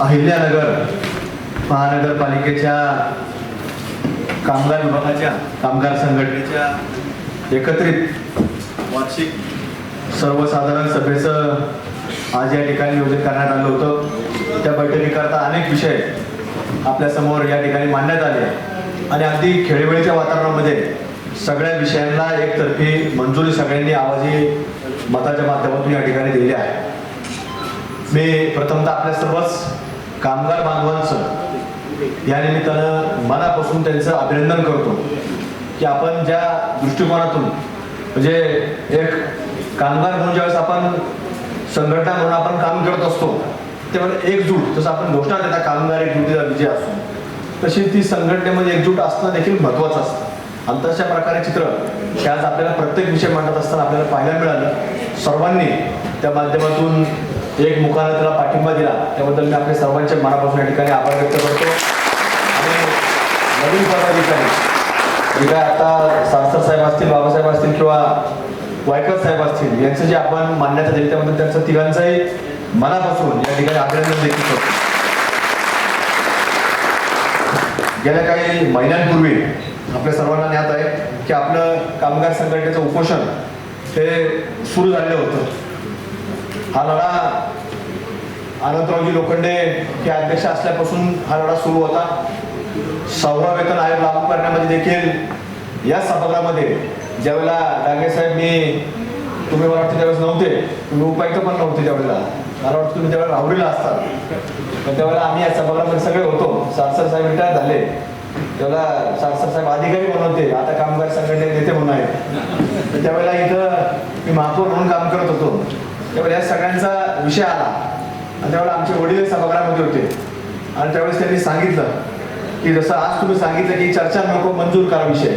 अहिल्यानगर महानगरपालिकेच्या कामगार विभागाच्या कामगार संघटनेच्या एकत्रित वार्षिक सर्वसाधारण सभेचं आज या ठिकाणी नियोजन करण्यात आलं होतं. त्या बैठकीकरता अनेक विषय आपल्यासमोर या ठिकाणी मांडण्यात आले. आणि अगदी खेळीवेळीच्या वातावरणामध्ये सगळ्या विषयांना एकतर्फी मंजुरी सगळ्यांनी आवाजी मताच्या माध्यमातून या ठिकाणी दिली आहे. मी प्रथमतः आपल्या सर्वच कामगार बांधवांचं. या निमित्तानं मनापासून त्यांचं अभिनंदन करतो की आपण ज्या दृष्टिकोनातून म्हणजे एक कामगार म्हणून ज्यावेळेस आपण संघटना म्हणून आपण काम करत असतो त्यावेळेला एकजूट जसं आपण घोषणा देता कामगार एकजुटीचा विजय असतो तशी ती संघटनेमध्ये एकजूट असणं देखील महत्वाचं असतं. आणि तशा प्रकारे चित्र हे आज आपल्याला प्रत्येक विषय मांडत असताना आपल्याला पाहायला मिळालं. सर्वांनी त्या माध्यमातून एक मुखाने त्याला पाठिंबा दिला. त्याबद्दल मी आपल्या सर्वांच्या मनापासून या ठिकाणी आभार व्यक्त करतो. आणि नवीन पदाधिकारी जे काय आता सारसर साहेब असतील बाबासाहेब असतील किंवा वायकर साहेब असतील यांचं जे आपण मान्यता दिली त्याबद्दल त्यांचं तिघांचंही मनापासून या ठिकाणी अभिनंदन देखील करतो. गेल्या काही महिन्यांपूर्वी आपल्या सर्वांना ज्ञात आहे की आपलं कामगार संघटनेचं उपोषण हे सुरू झालेलं होतं. हा लढा अनंतरावजी लोखंडे हे अध्यक्ष असल्यापासून हा लढा सुरू होता. सहावा वेतन आयोग लागू करण्यामध्ये देखील. या सभागृहामध्ये ज्यावेळेला डांगे साहेब मी तुम्ही मला वाटतं त्यावेळेस नव्हते. तुम्ही उपायुक्त पण नव्हते त्यावेळेला मला वाटतं तुम्ही त्यावेळेला राहुरीला असतात पण त्यावेळेला आम्ही या सभागृहामध्ये सगळे होतो. सारसर साहेब रिटायर झाले. त्यावेळेला सारसर साहेब अधिकारी म्हणून होते. आता कामगार संघटनेचे नेते म्हणून आहेत. तर त्यावेळेला इथं मी महापौर म्हणून काम करत होतो. त्यामुळे या सगळ्यांचा विषय आला. आणि त्यावेळेला आमचे वडील सभागृहामध्ये होते. आणि त्यावेळेस त्यांनी सांगितलं की जसं आज तुम्ही सांगितलं की चर्चा नको मंजूर करा विषय.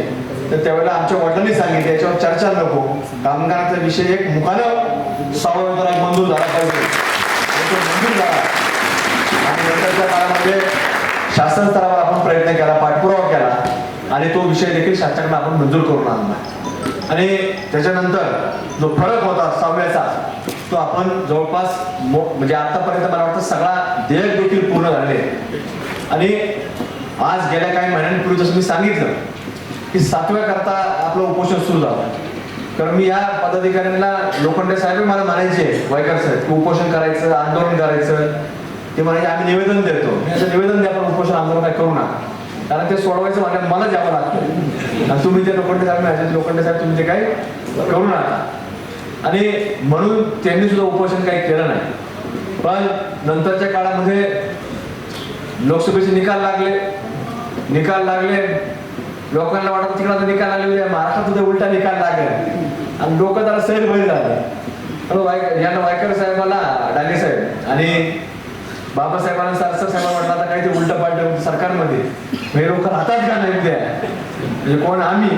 तर त्यावेळेला आमच्या वडिलांनी सांगितलं याच्यावर चर्चा नको. कामगारांचा विषय एक मुखानं सभागृहात मंजूर झाला पाहिजे. तो मंजूर झाला. आणि नंतरच्या काळामध्ये शासन स्तरावर आपण प्रयत्न केला पाठपुरावा केला. आणि तो विषय देखील शासनाकडे आपण मंजूर करून आणला. आणि त्याच्यानंतर जो फरक होता सहाव्याचा तो आपण जवळपास मो- म्हणजे आतापर्यंत मला वाटतं सगळा देयक देखील पूर्ण झाले आणि आज गेल्या काही महिन्यांपूर्वी जसं मी सांगितलं की सातव्या करता आपलं उपोषण सुरू झालं. कारण मी या पदाधिकाऱ्यांना लोखंडे साहेब मला म्हणायचे वायकर साहेब की उपोषण करायचं आंदोलन करायचं ते म्हणायचे आम्ही निवेदन देतो. मी असं निवेदन द्या आपण उपोषण आंदोलन काय करू नका. कारण ते सोडवायचं म्हणजे मला द्यावं लागतं. आणि तुम्ही ते लोखंडे साहेब म्हणायचे लोखंडे साहेब तुम्ही ते काही करू नका. आणि म्हणून त्यांनी सुद्धा उपोषण काही केलं नाही. पण नंतरच्या काळामध्ये लोकसभेचे निकाल लागले. निकाल लागले. लोकांना वाटत तिकडे आता निकाल लागले उद्या. महाराष्ट्रात सुद्धा उलटा निकाल लागेल. आणि लोक जरा सैल बळी झाले. यांना वायकर साहेबाला डाले साहेब. आणि बाबासाहेबांना सरसर साहेबांना वाटलं. आता काही ते उलट पालट सरकारमध्ये. हे लोक राहतात का नाही उद्या म्हणजे कोण? आम्ही.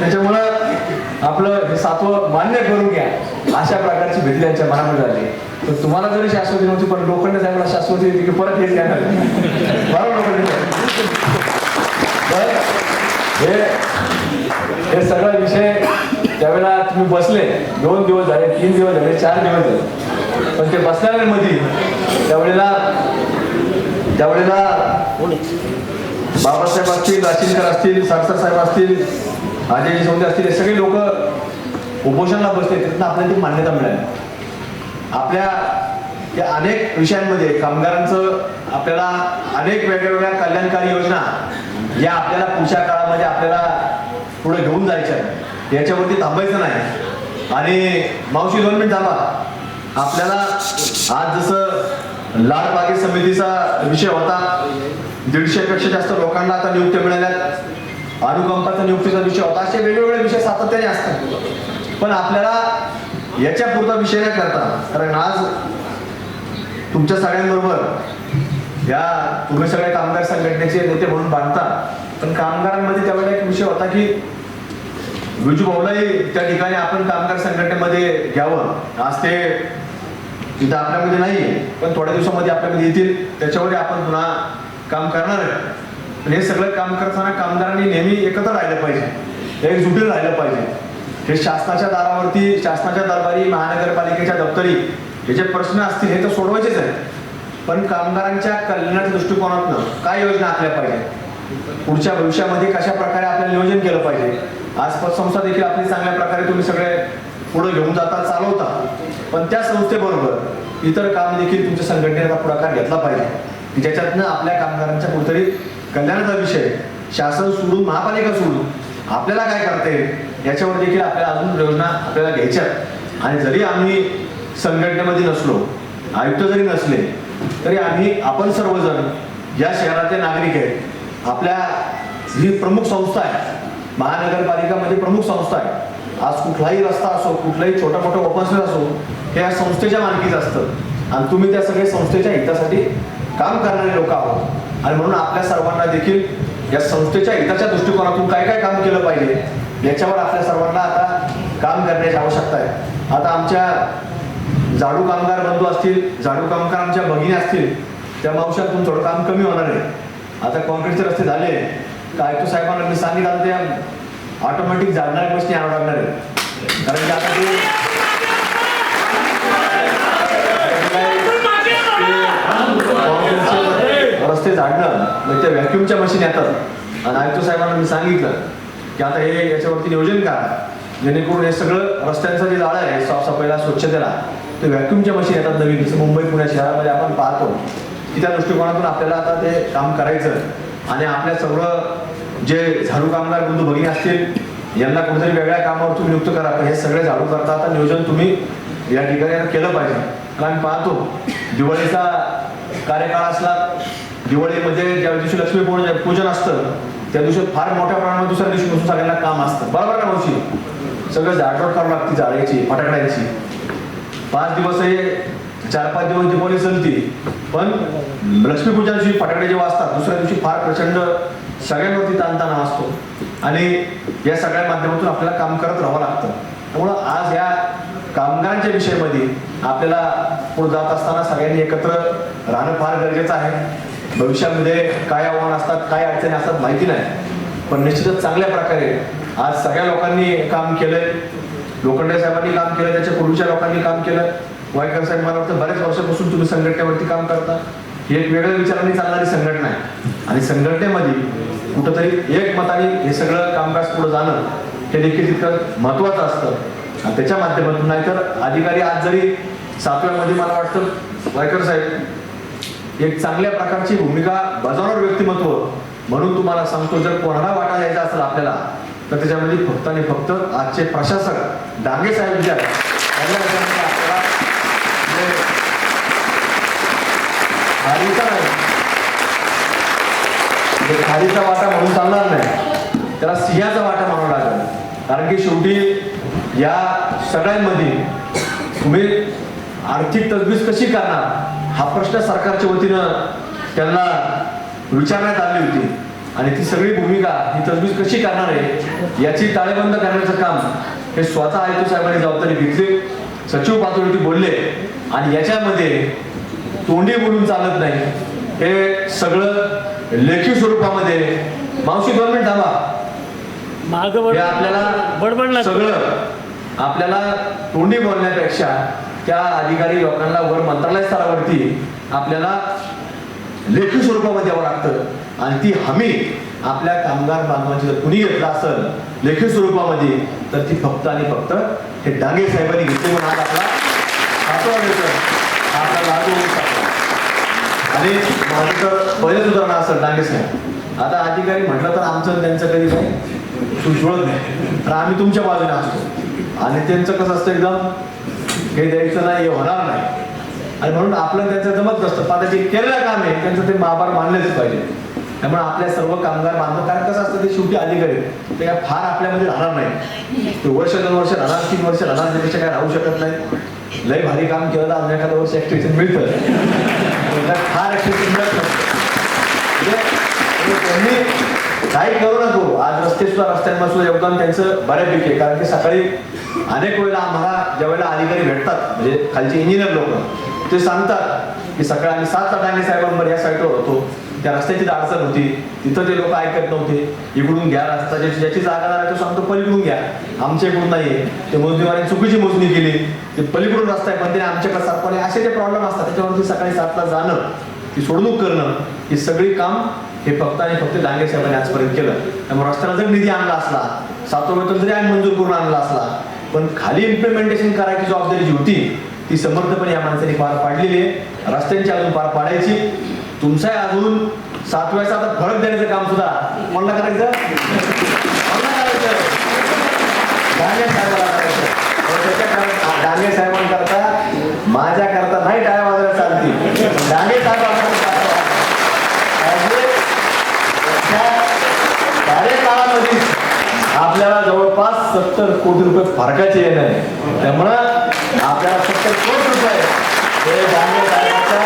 त्याच्यामुळं आपलं हे सातवं मान्य करून घ्या. अशा प्रकारची भीती त्यांच्या मनामध्ये झाली. तर तुम्हाला जरी शाश्वती नव्हती पण लोखंड साहेबांना शाश्वती होती की परत हेच घ्या. बरोबर लोखंडे हे हे सगळा विषय त्यावेळेला तुम्ही बसले. दोन दिवस झाले तीन दिवस झाले चार दिवस झाले. पण ते बसल्यामध्ये त्यावेळेला त्यावेळेला बाबासाहेब असतील राशीनकर असतील सरसर साहेब असतील अजय सौदे असतील हे सगळे लोक उपोषणाला बसले त्यातनं आपल्याला ती मान्यता मिळाली. आपल्या या अनेक विषयांमध्ये कामगारांचं आपल्याला अनेक वेगवेगळ्या कल्याणकारी योजना या आपल्याला पुढच्या काळामध्ये आपल्याला पुढे घेऊन जायच्या याच्यावरती थांबायचं नाही. आणि मावशी दोन मिनिट थांबा. आपल्याला आज जसं लाल बागे समितीचा विषय होता दीडशे पेक्षा जास्त लोकांना आता नियुक्त्या मिळाल्यात. अनुकंपाचा नियुक्तीचा विषय होता. असे वेगवेगळे विषय सातत्याने असतात. पण आपल्याला याच्या पुरता विषय नाही करता कारण आज तुमच्या सगळ्यांबरोबर या तुम्ही सगळे कामगार संघटनेचे नेते म्हणून बांधता पण कामगारांमध्ये त्यावेळेला एक विषय होता की विजू भाऊलाही त्या ठिकाणी आपण कामगार संघटनेमध्ये घ्यावं. आज ते तिथं आपल्यामध्ये नाही पण थोड्या दिवसामध्ये आपल्यामध्ये येतील. त्याच्यावर आपण पुन्हा काम करणार आहे. पण हे सगळं काम करताना कामगारांनी नेहमी एकत्र राहिलं पाहिजे. एकजुटीत राहिलं पाहिजे. हे शासनाच्या दारावरती शासनाच्या दरबारी महानगरपालिकेच्या दप्तरी हे जे प्रश्न असतील हे तर सोडवायचेच आहेत. पण कामगारांच्या कल्याणाच्या दृष्टिकोनातनं काय योजना आखल्या पाहिजे पुढच्या भविष्यामध्ये कशा प्रकारे आपल्याला नियोजन केलं पाहिजे? आज पतसंस्था देखील आपली चांगल्या प्रकारे तुम्ही सगळे पुढे घेऊन जाता चालवता. पण त्या संस्थेबरोबर इतर काम देखील तुमच्या संघटनेचा पुढाकार घेतला पाहिजे. की ज्याच्यातनं आपल्या कामगारांच्या कुठेतरी कल्याणाचा विषय शासन सोडून महापालिका सोडून आपल्याला काय करता येईल याच्यावर देखील आपल्याला अजून योजना आपल्याला घ्यायच्या आहेत. आणि जरी आम्ही संघटनेमध्ये नसलो आयुक्त जरी नसले तरी आम्ही आपण सर्वजण या शहरातले नागरिक आहेत आपल्या ही प्रमुख संस्था आहे महानगरपालिकामध्ये प्रमुख संस्था आहे आज कुठलाही रस्ता असो कुठलाही छोटा मोठा ओपन असो हे या संस्थेच्या मालकीचं असतं. आणि तुम्ही त्या सगळ्या संस्थेच्या हितासाठी काम करणारे लोक आहोत. आणि म्हणून आपल्या सर्वांना देखील या संस्थेच्या हिताच्या दृष्टिकोनातून काय काय काम केलं पाहिजे याच्यावर आपल्या सर्वांना आता काम करण्याची आवश्यकता आहे. आता आमच्या झाडू कामगार बंधू असतील झाडू कामगार आमच्या भगिनी असतील त्या मावशातून थोडं काम कमी होणार आहे. आता कॉन्क्रीटचे रस्ते झाले. का आयुक्त साहेबांना मी सांगितलं आता त्या ऑटोमॅटिक जाणणाऱ्या गोष्टी आणावं लागणार आहे कारण की आता ते रस्ते झाडणं म्हणजे त्या व्हॅक्युमच्या मशीन येतात. आणि आयुक्त साहेबांना मी सांगितलं की आता हे याच्यावरती नियोजन करा. जेणेकरून हे सगळं रस्त्यांचं जे जाळं आहे साफसफाईला स्वच्छतेला ते व्हॅक्युमच्या मशीन येतात नवीन. जसं मुंबई पुणे शहरामध्ये आपण पाहतो. की त्या दृष्टिकोनातून आपल्याला आता ते काम करायचं. आणि आपल्या सगळं जे झाडू कामगार बंधू भगिनी असतील यांना कुठेतरी वेगळ्या कामावर तुम्ही नियुक्त करा. हे सगळे झाडू करता आता नियोजन तुम्ही या ठिकाणी केलं पाहिजे. कारण आम्ही पाहतो दिवाळीचा कार्यकाळ असला दिवाळीमध्ये ज्या दिवशी लक्ष्मी पूजन पूजन असतं त्या दिवशी फार मोठ्या प्रमाणात दुसऱ्या दिवशी पासून सगळ्यांना काम असतं. बरोबर ना वर्षी सगळं झाडरोट करावं लागते जाळ्याची फटाकड्यांची. पाच दिवस हे चार पाच दिवस दिवाळी चलती पण लक्ष्मीपूजन दिवशी फटाकडे जेव्हा असतात दुसऱ्या दिवशी फार प्रचंड सगळ्यांवरती ताणताणा असतो. आणि या सगळ्या माध्यमातून आपल्याला काम करत राहावं लागतं. त्यामुळं आज या कामगारांच्या विषयामध्ये आपल्याला पुढे जात असताना सगळ्यांनी एकत्र राहणं फार गरजेचं आहे. भविष्यामध्ये काय आव्हान असतात काय अडचणी असतात माहिती नाही. पण निश्चितच चांगल्या प्रकारे आज सगळ्या लोकांनी काम केलंय. लोखंडे साहेबांनी काम केलं त्याच्या पूर्वीच्या लोकांनी काम केलं वायकर साहेब मला वाटतं बऱ्याच वर्षापासून तुम्ही संघटनेवरती काम करता. ही एक वेगळ्या विचाराने चालणारी संघटना आहे. आणि संघटनेमध्ये कुठंतरी एक मताने हे सगळं कामकाज पुढे जाणं हे देखील तितकं महत्वाचं असतं. आणि त्याच्या माध्यमातून नाहीतर अधिकारी आज जरी सातव्यामध्ये मला वाटतं वायकर साहेब एक चांगल्या प्रकारची भूमिका बजावणार व्यक्तिमत्व म्हणून तुम्हाला सांगतो जर कोणाला वाटा द्यायचा असेल आपल्याला तर त्याच्यामध्ये फक्त आणि फक्त आजचे प्रशासक डांगे साहेब जे आहेत त्यांना त्याच्यामध्ये आपल्याला म्हणजे खारीचा नाही. म्हणजे खारीचा वाटा म्हणून चालणार नाही. त्याला सिंहाचा वाटा म्हणून लागेल. कारण की शेवटी या सगळ्यांमध्ये तुम्ही आर्थिक तजवीज कशी करणार हा प्रश्न सरकारच्या वतीनं त्यांना विचारण्यात आली होती. आणि ती सगळी भूमिका ही तजवीज कशी करणार आहे याची ताळेबंद करण्याचं काम हे स्वतः आयुक्त साहेबांनी जबाबदारी घेतली. सचिव पातळीवरती बोलले. आणि याच्यामध्ये तोंडी बोलून चालत नाही. हे सगळं लेखी स्वरूपामध्ये मावशी दोन मिनिट थांबा. हे आपल्याला सगळं आपल्याला तोंडी बोलण्यापेक्षा त्या अधिकारी लोकांना वर मंत्रालय स्तरावरती आपल्याला लेखी स्वरूपामध्ये द्यावं लागतं. आणि ती हमी आपल्या कामगार बांधवांची जर कुणी घेतला असेल लेखी स्वरूपामध्ये तर ती फक्त आणि फक्त हे डांगे साहेबांनी घेतली म्हणून आज आपला आणि माझं तर पहिलेच उदाहरण असं डांगे नाही आता अधिकारी म्हटलं तर आमचं त्यांचं कधी काही सुजुळत नाही तर आम्ही तुमच्या बाजूने असतो आणि त्यांचं कसं असतं एकदम हे द्यायचं नाही हे होणार नाही आणि म्हणून आपलं त्यांचं जमत नसतं. पण आता जे केलेलं काम आहे त्यांचं ते माभार मानलेच पाहिजे. त्यामुळे आपल्या सर्व कामगार बांधव कारण कसं असतं ते शेवटी अधिकारी तर या फार आपल्यामध्ये राहणार नाही. ते वर्ष दोन वर्ष राहणार तीन वर्ष राहणार त्यापेक्षा काय राहू शकत नाही. लय भारी काम केलं तर आम्ही एखादं वर्ष ऍक्टिव्हिटी मिळतं. फार ऍक्टिव्हिटी मिळत म्हणजे काही करू नको. आज रस्ते सुद्धा रस्त्यांवर सुद्धा योगदान त्यांचं बऱ्यापैकी आहे. कारण की सकाळी अनेक वेळेला आम्हाला ज्या वेळेला अधिकारी भेटतात म्हणजे खालचे इंजिनियर लोक ते सांगतात की सकाळी आम्ही सातला डांगे साहेबांवर या साईडवर होतो. त्या रस्त्याची अडचण होती. तिथं ते लोक ऐकत नव्हते. इकडून घ्या रस्ता. ज्याची ज्याची जागा झाला तो सांगतो पलीकडून घ्या. आमच्या इकडून नाहीये. ते मोजणीवारी चुकीची मोजणी केली. ते पलीकडून रस्ता आहे पण ते आमच्याकडे पण असे जे प्रॉब्लेम असतात. त्याच्यावरती सकाळी सातला जाणं ती सोडणूक करणं ही सगळी काम हे फक्त आणि फक्त डांगे साहेबांनी आजपर्यंत केलं. त्यामुळे रस्त्याला जर निधी आणला असला सातो वेतन जरी आम्ही मंजूर करून आणला असला पण खाली इम्प्लिमेंटेशन करायची जबाबदारी जी होती ती समर्थपणे या माणसाने पार पाडलेली आहे. रस्त्यांची अजून पार पाडायची. तुमचा अजून सातव्याचा आता फरक देण्याचं काम सुद्धा कोणाला करायचं? डांगे करायचं. त्याच्या डांगे साहेबांकरता माझ्या करता नाही टाळ्या वाजायला चालतील डांगे साहेबांना कार्यकाळामध्ये आपल्याला जवळपास सत्तर कोटी रुपये फरकाचे येणार आहे. त्यामुळं आपल्याला सत्तर कोटी हे डांगे साहेबांच्या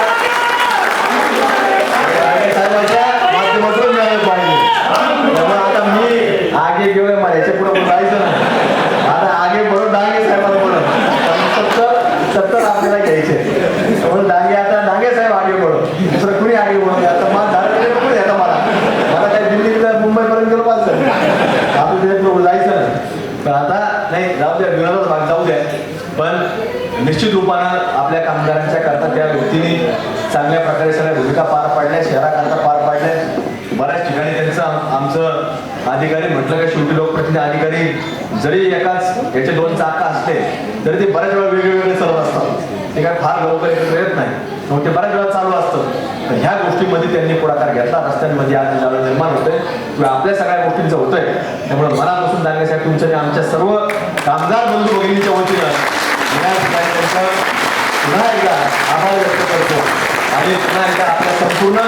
डांगे साहेबांच्या माध्यमातून मिळाले पाहिजे त्यामुळे आता मी आगे घेऊया मला याच्यापुढे जायचं नाही आता आगे बरोबर डांगे साहेबांना बोलत सत्तर सत्तर आपल्याला घ्यायचे त्यामुळे डांगे आता डांगे साहेब आगे बोलत दुसरं कुणी आगे बोलत नाही. आता मला झालं कुणी येतं मला मला काय दिल्लीत मुंबईपर्यंत गेलो पाहिजे आपलं तिथे पुढे जायचं नाही पण आता नाही जाऊ द्या विनोदाचा भाग जाऊ द्या पण निश्चित रूपानं आपल्या कामगारांच्या करता त्या व्यक्तीने चांगल्या प्रकारे सगळ्या भूमिका पार पाडल्या शहराकरता पार पाडल्या. बऱ्याच ठिकाणी त्यांचं आम- आमचं अधिकारी म्हटलं का शेवटी लोकप्रतिनिधी अधिकारी जरी एकाच याचे दोन चाक असले तरी ते बऱ्याच वेळा वेगवेगळे सर्व असतात. ते काय फार लवकर एकत्र येत नाही. मग ते बऱ्याच वेळा चालू असतं. तर ह्या गोष्टीमध्ये त्यांनी पुढाकार घेतला. रस्त्यांमध्ये आज जाळं निर्माण होतंय किंवा आपल्या सगळ्या गोष्टींचं होतंय त्यामुळे मनापासून सांगण्यासाठी तुमच्या आणि आमच्या सर्व कामगार बंधू भगिनीच्या वतीनं या ठिकाणी त्यांचं पुन्हा एकदा आभार व्यक्त करतो. आणि पुन्हा एकदा आपल्या संपूर्ण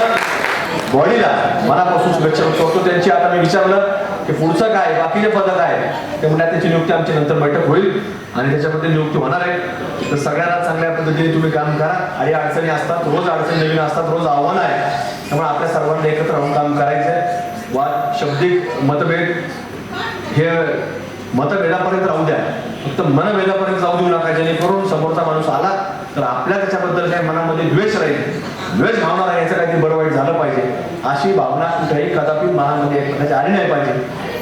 बॉडीला मनापासून शुभेच्छा करतो. त्यांची आता मी विचारलं की पुढचं काय? बाकीचे पद काय ते म्हणतात त्याची नियुक्ती आमची नंतर बैठक होईल आणि त्याच्यामध्ये नियुक्ती होणार आहे. तर सगळ्यांना चांगल्या पद्धतीने तुम्ही काम करा. आणि अडचणी असतात रोज अडचणी नवीन असतात रोज आव्हान आहे त्यामुळे आपल्या सर्वांना एकत्र राहून काम करायचं आहे वाद शब्दिक मतभेद हे मतभेदापर्यंत राहू द्या. फक्त मनभेदापर्यंत जाऊ देऊ नका जेणेकरून समोरचा माणूस आला तर आपल्या त्याच्याबद्दल काही मनामध्ये द्वेष राहील. द्वेष भावना राहायचं काहीतरी बरं वाईट झालं पाहिजे. अशी भावना कुठेही कदापि मनामध्ये एक प्रकारची आली नाही पाहिजे.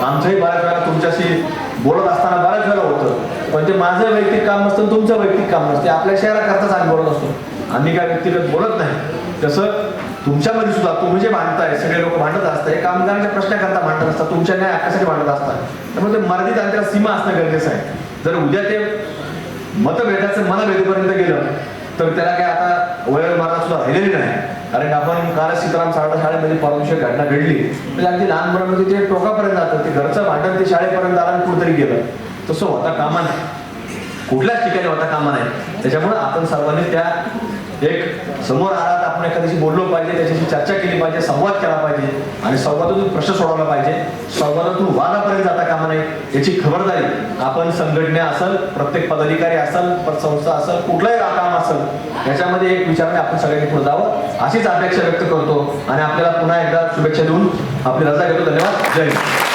आमचंही बऱ्याच वेळा तुमच्याशी बोलत असताना बऱ्याच वेळा होतं. पण ते माझं वैयक्तिक काम नसतं तुमचं वैयक्तिक काम नसते. आपल्या शहराकरताच आम्ही बोलत असतो. आम्ही काय व्यक्तिगत बोलत नाही. तसं तुमच्यामध्ये सुद्धा तुम्ही जे मांडताय सगळे लोक मांडत असतात हे कामगारांच्या प्रश्नाकरता मांडत असतात तुमच्या न्याय हक्कासाठी मांडत असतात. त्यामुळे ते मर्यादित आणि सीमा असणं गरजेचं आहे. जर उद्या ते मतभेदाचं मनभेदीपर्यंत गेलं तर त्याला काय आता वय मारा सुद्धा राहिलेली नाही. कारण आपण काल सीताराम सारडा शाळेमध्ये परमशी घटना घडली म्हणजे अगदी लहान मुलांमध्ये ते टोकापर्यंत जातं ते घरचं भांडण ते शाळेपर्यंत आलं कुठेतरी गेलं. तसं होता कामा नाही. कुठल्याच ठिकाणी होता कामा नाही. त्याच्यामुळे आपण सर्वांनी त्या एक समोर आलात आपण एखाद्याशी बोललो पाहिजे त्याच्याशी चर्चा केली पाहिजे संवाद केला पाहिजे आणि संवादातून प्रश्न सोडवला पाहिजे. संवादातून वादापर्यंत जाता कामा नाही याची खबरदारी आपण संघटना असेल प्रत्येक पदाधिकारी असेल संस्था असेल कुठलंही काम असेल याच्यामध्ये एक विचाराने आपण सगळ्यांनी पुढे जावं. अशीच अपेक्षा व्यक्त करतो आणि आपल्याला पुन्हा एकदा शुभेच्छा देऊन आपली रजा घेतो. धन्यवाद. जय हिंद.